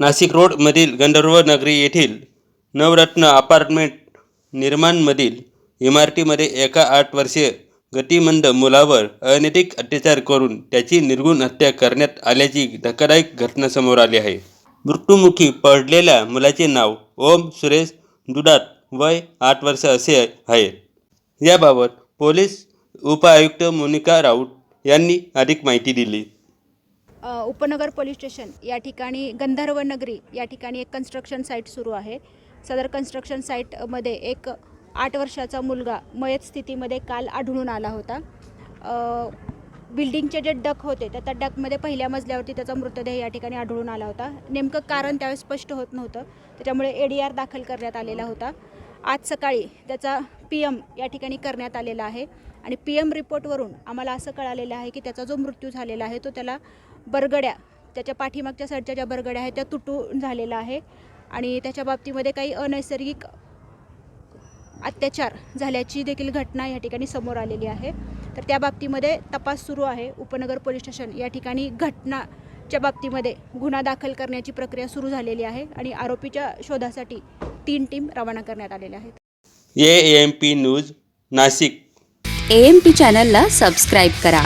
नाशिक रोडमधील गंधर्व नगरी येथील नवरत्न अपार्टमेंट निर्माणमधील इमारतीमध्ये एका आठ वर्षीय गतिमंद मुलावर अनैतिक अत्याचार करून त्याची निर्गुण हत्या करण्यात आल्याची धक्कादायक घटना समोर आली आहे. मृत्युमुखी पडलेल्या मुलाचे नाव ओम सुरेश दुधात वय आठ वर्ष असे आहे. याबाबत पोलीस उपआयुक्त मोनिका राऊत यांनी अधिक माहिती दिली. उपनगर पोलीस स्टेशन या ठिकाणी गंधर्व नगरी या ठिकाणी एक कन्स्ट्रक्शन साईट सुरू आहे. सदर कन्स्ट्रक्शन साईटमध्ये एक आठ वर्षाचा मुलगा मयत स्थितीमध्ये काल आढळून आला होता. बिल्डिंगचे जे डक होते त्या त्या डकमध्ये पहिल्या मजल्यावरती त्याचा मृतदेह या ठिकाणी आढळून आला होता. नेमकं कारण त्यावेळेस स्पष्ट होत नव्हतं. त्याच्यामुळे ए डी आर दाखल करण्यात आलेला होता. आज सकाळी त्याचा पी एम या ठिकाणी करण्यात आलेला आहे. आणि पी एम रिपोर्टवरून आम्हाला असं कळालेलं आहे की त्याचा जो मृत्यू झालेला आहे तो त्याला बरगड्या त्याच्या पाठीमागच्या साईडच्या ज्या बरगड्या आहेत त्या तुटून झालेला आहे. आणि त्याच्या बाबतीमध्ये काही अनैसर्गिक अत्याचार झाल्याची देखील घटना या ठिकाणी समोर आलेली आहे. तर त्या बाबतीमध्ये तपास सुरू आहे. उपनगर पोलीस स्टेशन या ठिकाणी घटनाच्या बाबतीमध्ये गुन्हा दाखल करण्याची प्रक्रिया सुरू झालेली आहे आणि आरोपीच्या शोधासाठी तीन टीम रवाना करण्यात आलेल्या आहेत. A M P news Nashik. A M P चॅनलला सबस्क्राईब करा.